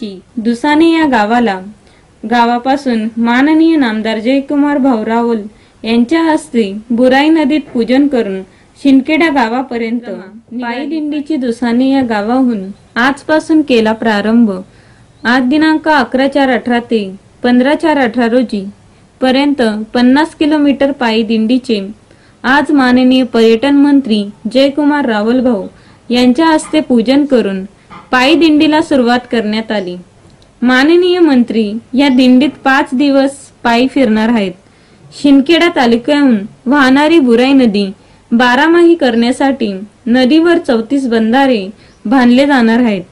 दिंडीची दुसाने या गावाला. गावापासून माननीय नामदार जयकुमार भाऊरावल यांच्या हस्ते बुराई नदीत पूजन करून शिंदखेडा गावापर्यंत पायी दिंडीची दुसाने या गावाहून आजपासून केला प्रारंभ. आज दिनांक अकरा चार अठरा ते पंधरा चार अठरा रोजी पर्यंत पन्नास किलोमीटर पायी दिंडीचे आज माननीय पर्यटन मंत्री जयकुमार रावल भाऊ यांच्या हस्ते पूजन करून पायी दिंडीला सुरुवात करण्यात आली. माननीय मंत्री या दिंडीत पाच दिवस पायी फिरणार आहेत. शिंदखेडा तालुक्याहून वाहणारी बुराई नदी बारामाही करण्यासाठी नदीवर चौतीस बंधारे बांधले जाणार आहेत.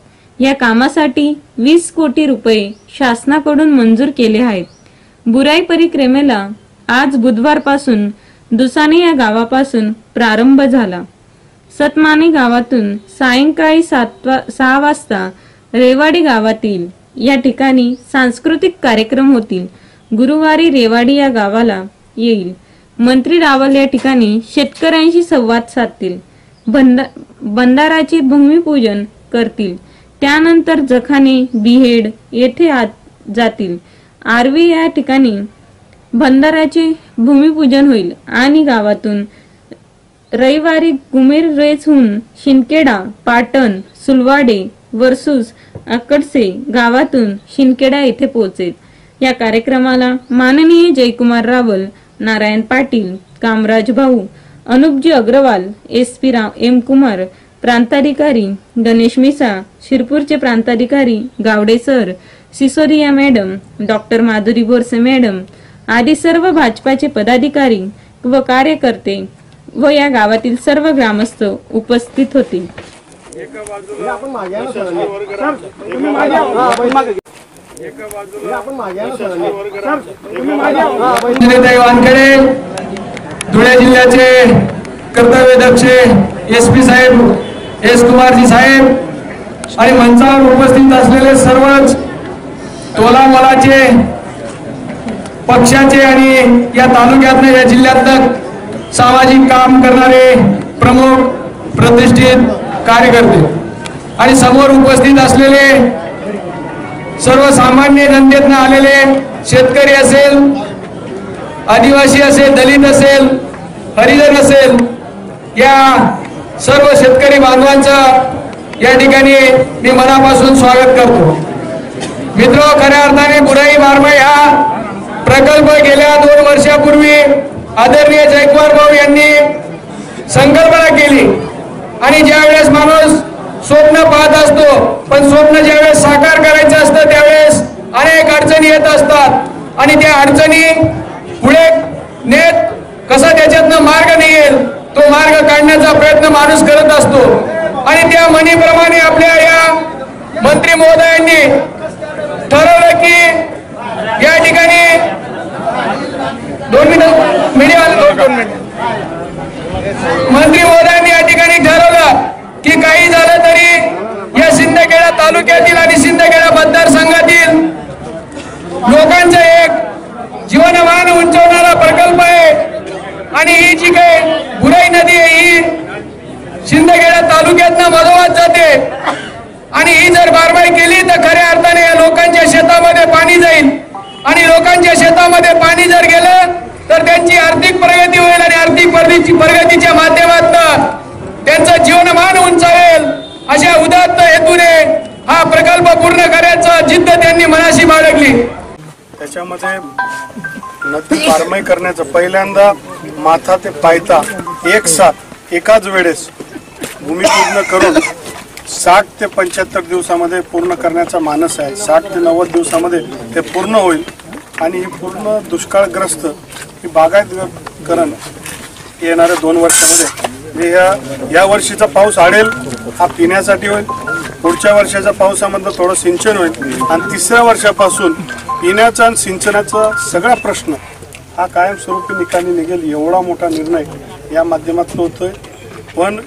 या कामासाठी वीस कोटी रुपये शासनाकडून मंजूर केले आहेत. बुराई परिक्रमेला आज बुधवारपासून दुसाने या गावापासून प्रारंभ झाला. सतमाने गावातून सायंकाळी सात वा सहा वाजता रेवाडी गावातील या ठिकाणी सांस्कृतिक कार्यक्रम होतील. गुरुवारी रेवाडी या गावाला येईल. मंत्री रावल या ठिकाणी शेतकऱ्यांशी संवाद साधतील. बंदा बंधाराचे भूमिपूजन करतील. त्यानंतर जखाने बिहेड येथे आत जातील. आरवी या ठिकाणी बंधाराचे भूमिपूजन होईल आणि गावातून रविवारी गुमेर रेचहून शिंदखेडा पाटण सुलवाडे वर्सूस अकडसे गावातून शिंदखेडा येथे पोहोचेल या कार्यक्रमाला माननीय जयकुमार रावल नारायण पाटील कामराज भाऊ अनुपजी Agarwal S P Rao M Kumar प्रांताधिकारी गणेश मिसा शिरपूरचे प्रांताधिकारी Gawade sir Sisodia madam doctor Madhuri Borse madam आदी सर्व भाजपाचे पदाधिकारी व कार्यकर्ते व या गावातील सर्व ग्रामस्थ उपस्थित होते वानखेडे धुळे जिल्ह्याचे कर्तव्यदक्ष एस पी साहेब एस कुमारजी साहेब आणि मंचावर उपस्थित असलेले सर्वच तोलामोलाचे पक्षाचे आणि या तालुक्यातनं या जिल्ह्यातलं सामाजिक काम करणारे प्रमुख प्रतिष्ठित कार्यकर्ते आणि समोर उपस्थित असलेले सर्वसामान्य जनतेतनं आलेले शेतकरी असेल आदिवासी असेल दलित असेल हरिजन असेल या सर्व शेतकरी बांधवांचं या ठिकाणी मी मनापासून स्वागत करतो. मित्र खऱ्या अर्थाने बुराई मारमाई हा प्रकल्प गेल्या दोन वर्षापूर्वी आदरणीय जयकुमार भाऊ यांनी संकल्पना केली. आणि ज्या वेळेस माणूस स्वप्न पाहत असतो पण स्वप्न ज्यावेळेस साकार करायचं असतं त्यावेळेस अनेक अडचणी येत असतात. आणि त्या अडचणी पुढे नेत कसा त्याच्यातनं मार्ग निघेल तो मार्ग काढण्याचा प्रयत्न माणूस करत असतो. आणि त्या म्हणीप्रमाणे आपल्या या मंत्री महोदयांनी ठरवलं की या ठिकाणी दोन मिनिट मंत्री महोदयांनी या ठिकाणी ठरवलं की काही झालं तरी या सिंदखेडा तालुक्यातील आणि सिंदखेडा मतदारसंघातील लोकांचं एक जीवनमान उंचवणारा प्रकल्प आहे. आणि ही जी काही बुराई नदी आहे ही सिंदखेडा तालुक्यातनं मधोमध जाते. आणि ही जर बारमाई केली तर खऱ्या अर्थाने या लोकांच्या शेतामध्ये पाणी जाईल. आणि लोकांच्या शेतामध्ये पाणी जर गेलं त्यांची आर्थिक प्रगती होईल आणि आर्थिक प्रगतीच्या माध्यमातून त्यांचं जीवनमान उंचावेल अशा उदात्त हेतूने हा प्रकल्प पूर्ण करायचा जिद्द त्यांनी मनाशी बाळगली. त्याच्यामध्ये नदी फार्मय करण्याचं पहिल्यांदा माथा ते पायता एक साथ एकाच वेळेस भूमिपूजन करून साठ ते पंच्याहत्तर दिवसामध्ये पूर्ण करण्याचा मानस आहे. साठ ते नव्वद दिवसामध्ये ते पूर्ण होईल. आणि हे पूर्ण दुष्काळग्रस्त ही बागायतकरण येणाऱ्या दोन वर्षामध्ये. म्हणजे या या वर्षीचा पाऊस आडेल हा पिण्यासाठी होईल. पुढच्या वर्षाच्या पावसामधलं थोडं सिंचन होईल. आणि तिसऱ्या वर्षापासून पिण्याचा आणि सिंचनाचा सगळा प्रश्न हा कायमस्वरूपी निकाली निघेल एवढा मोठा निर्णय या माध्यमातून होतोय. पण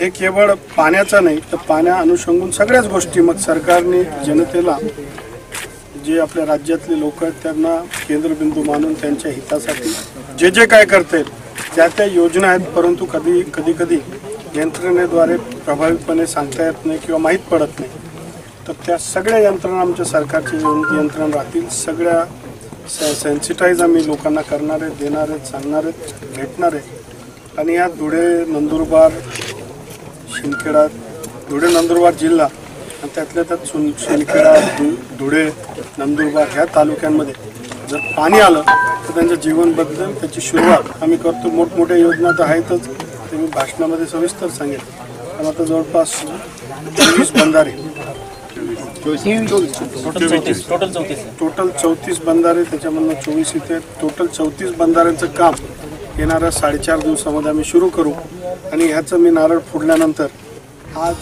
हे केवळ पाण्याचा नाही तर पाण्या अनुषंगून सगळ्याच गोष्टी मग सरकारने जनतेला जे आपल्या राज्यातले लोक आहेत त्यांना केंद्रबिंदू मानून त्यांच्या हितासाठी जे जे काय करते त्या त्या योजना आहेत परंतु कधी कधी कधी यंत्रणेद्वारे प्रभावीपणे सांगता येत नाही किंवा माहीत पडत नाही. तर त्या सगळ्या यंत्रणा आमच्या सरकारचे यं- यंत्रणा राहतील सगळ्या सेन्सिटाईज आम्ही लोकांना करणारे देणारे सांगणारे भेटणारे आणि या धुळे नंदुरबार शिंदखेडा धुळे नंदुरबार जिल्हा आणि त्यातल्या त्यात सुन धु- धुळे नंदुरबार ह्या तालुक्यांमध्ये जर पाणी आलं तर त्यांचं जीवन बदलेल त्याची सुरुवात आम्ही करतो. मोठमोठ्या योजना तर आहेतच. ते मी भाषणामध्ये सविस्तर सांगेन पण आता जवळपास चोवीस बंधारे. टोटल चौतीस बंधारे त्याच्यामधनं चोवीस इथे. टोटल चौतीस बंधाऱ्यांचं काम येणाऱ्या साडेचार दिवसामध्ये आम्ही सुरू करू. आणि ह्याचं मी नारळ फोडल्यानंतर आज